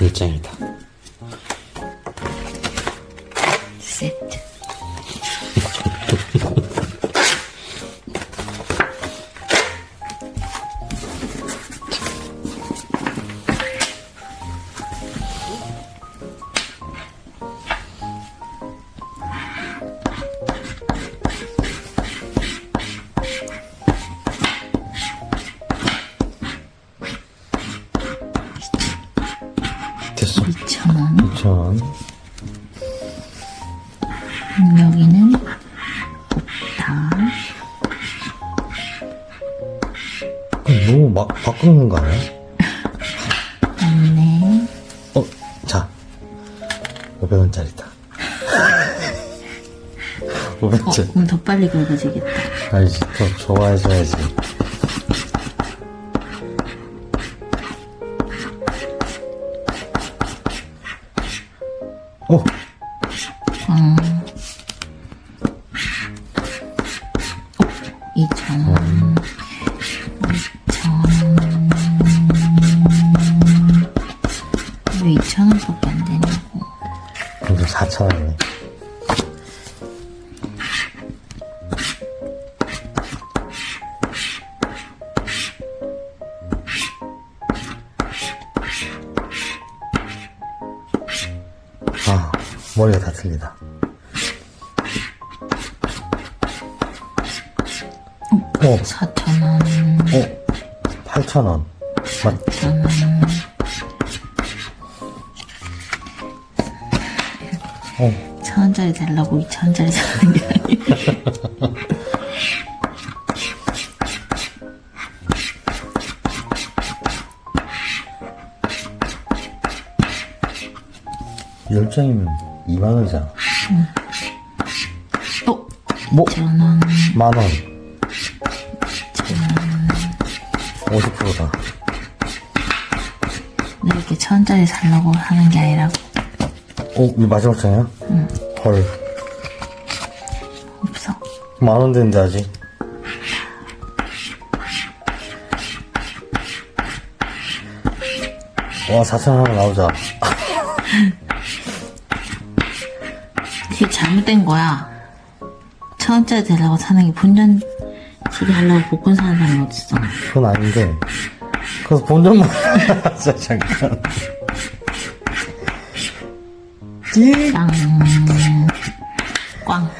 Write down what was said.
일장이다. 2,000원. 2,000원. 여기는 없다. 너무 막 바꾸는 거 아니야? 없네. 어, 자. 500원짜리다. 어, 500원짜리. 그럼 더 빨리 긁어지겠다. 알지. 더 좋아해줘야지. 어, 음. 어, 2,000원. 2,000원. 왜 2,000원밖에 안 되냐고. 이거 4,000원이네. 머리가 다 틀리다. 어, 4,000원. 어, 8,000원. 맞, 4,000원. 어, 1,000원짜리 달라고 2,000원짜리 사는 게 아니야. 열장이면 2만 원이잖아. 어? 뭐, 2,000원. 만원. 2,000원. 50%다. 내 이렇게 1,000원짜리 살라고 하는 게 아니라고. 어, 이 마지막 장이야? 응. 헐. 없어. 만 원 되는데 아직. 와, 4,000원 하나 나오자. 이게 잘못된 거야. 천 원짜리 되려고 사는 게 본전치기 하려고 복권 사는 사람이 어딨어. 그건 아닌데. 그래서 본전만 하자, 잠깐. 찌! 짱. 꽝.